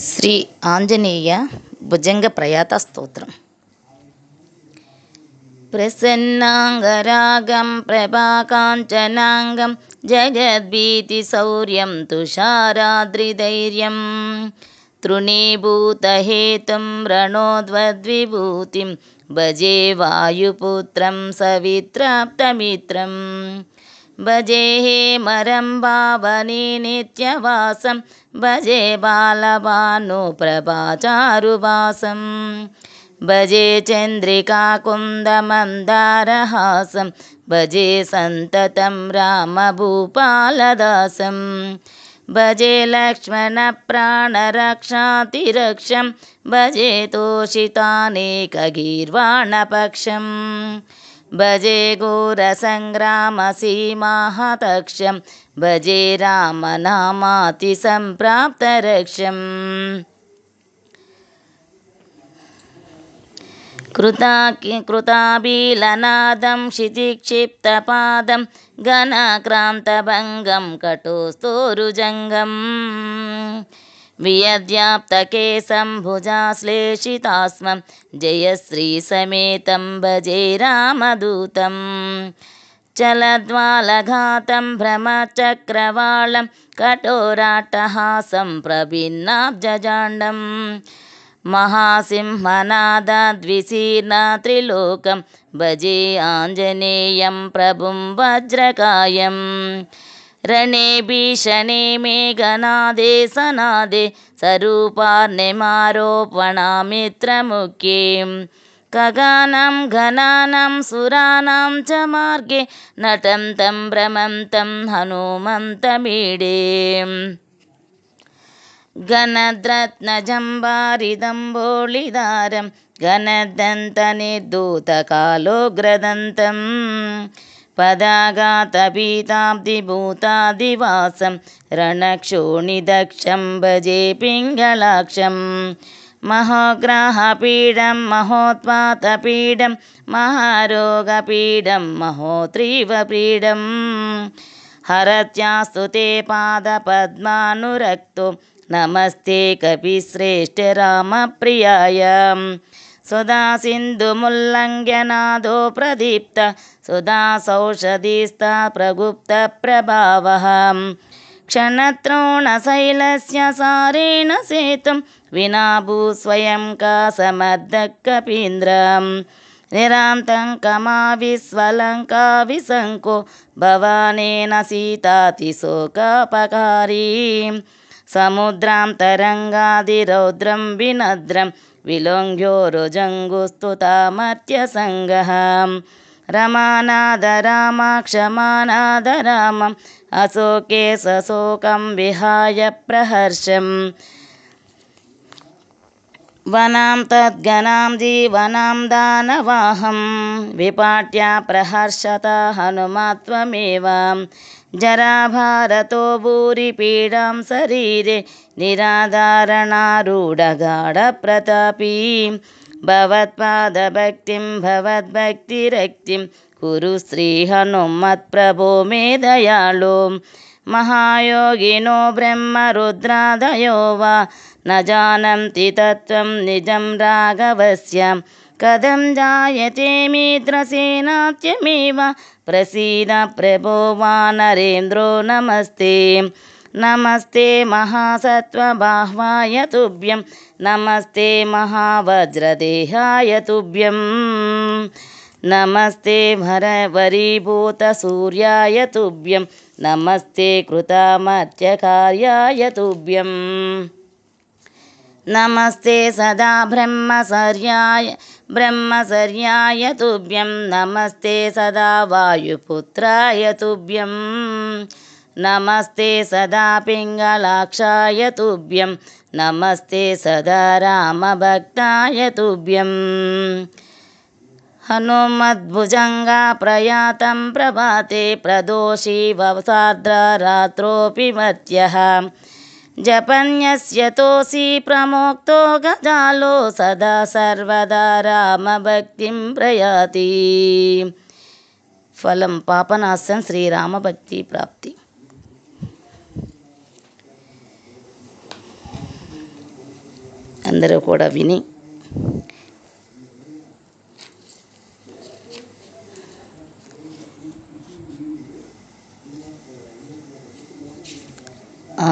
శ్రీ ఆంజనేయ భుజంగ ప్రయాత స్తోత్రం. ప్రసన్నాంగరాగం ప్రభాకాంచనాంగం జగద్భీతిశౌర్యం తుషారాద్రిధైర్యం. తృణీభూతహేతుం రణోద్వద్విభూతిం భజే వాయుపుత్రం సవిత్రాప్తమిత్రం. भजे हेमरं भावने नित्यवासं। भजे बालभानुप्रभाचारुवासं भजे चन्द्रिकाकुन्दमन्दारहासं भजे सन्ततं रामभूपालदासं। भजे लक्ष्मणप्राणरक्षातिरक्षं। भजे तोषितानेकगीर्वाणपक्षम्। भजे घोरसङ्ग्रामसीमाहतक्षं भजे रामनामातिसम्प्राप्तरक्षम्। कृता कृताबीलनादं क्षितिक्षिप्तपादं घनक्रान्तभङ्गं कटोस्थोरुजङ्गम् वियद्याप्तकेशं भुजाश्लेषितास्मं जयश्रीसमेतं भजे रामदूतं। चलद्वालघातं भ्रमचक्रवालं कठोराट्टहासं प्रभिन्नाब्जजाण्डम् महासिंहनादाद्विशीर्णत्रिलोकं भजे आञ्जनेयं प्रभुं वज्रकायम् रणे भीषणे मेघनादे सनादे सरूपार्णिमारोपणामित्रमुख्ये खगानं घनानां सुराणां च मार्गे नटन्तं भ्रमन्तं हनुमन्तमीडे। घनद्रत्नजम्बारिदम्बोलिदारं घनदन्तनिर्धूतकालोग्रदन्तम् पदाघातभीताब्धिभूतादिवासं रणक्षोणिदक्षं भजे पिङ्गलाक्षं। महोग्राहपीडं महोत्पातपीडं महारोगपीडं महोत्रीवपीडं। हरत्यास्तु ते पादपद्मानुरक्तो नमस्ते कपिश्रेष्ठरामप्रियाय सुधा सिन्धुमुल्लङ्घ्यनादो प्रदीप्त सुधा सौषधिस्ता प्रगुप्तप्रभावः। क्षणत्रोणशैलस्य सारेण सेतुं विना भूस्वयं कासमर्दकपीन्द्रम् निरान्तङ्कमाविस्वलङ्काविशङ्को भवानेन सीतातिशोकापकारी। समुद्रां तरङ्गादिरौद्रं विनद्रं विलोङ्घ्यो रुजङ्गुस्तुतामर्त्यसङ्गः रमानाद रामाक्षमानाद रामम् अशोके सशोकं विहाय प्रहर्षम्। वनां तद्गणां जीवनां दानवाहं विपाट्या प्रहर्षत हनुमात्वमेव। जराभारतो भूरिपीडां शरीरे निराधारणारूढगाढप्रतापी भवत्पादभक्तिं भवद्भक्तिरक्तिं कुरु श्रीहनुमत्प्रभो मे दयाळु महायोगिनो ब्रह्मरुद्रादयो वा न जानन्ति तत्त्वं निजं राघवस्य। कथं जायते मित्रसेनात्यमेव? प्रसीद प्रभो वानरेन्द्रो नमस्ते నమస్తే మహాసత్వబాహ్వాయ తుభ్యం. నమస్తే మహావజ్రదేహాయ తుభ్యం. నమస్తే భర వరీభూత సూర్యాయ తుభ్యం. నమస్తే కృతామర్త్యకార్యాయ తుభ్యం. నమస్తే సదా బ్రహ్మసర్యాయ బ్రహ్మసర్యాయ తుభ్యం. నమస్తే సదా వాయుపుత్రాయ తుభ్యం. నమస్తే సదా పింగళాక్షాయ తుభ్యం. నమస్తే సదా రామభక్తాయ తుభ్యం. హనుమద్భుజంగా ప్రయాతం ప్రభాతే ప్రదోషీ వసార్ద్ర రాత్రోపి మధ్య. జపన్యస్యతోసి ప్రమోక్తో గజాలో సదా సర్వదా రామభక్తిం ప్రయాతి. ఫలం పాపనాశం శ్రీరామభక్తి ప్రాప్తి. అందరూ కూడా విని ఆ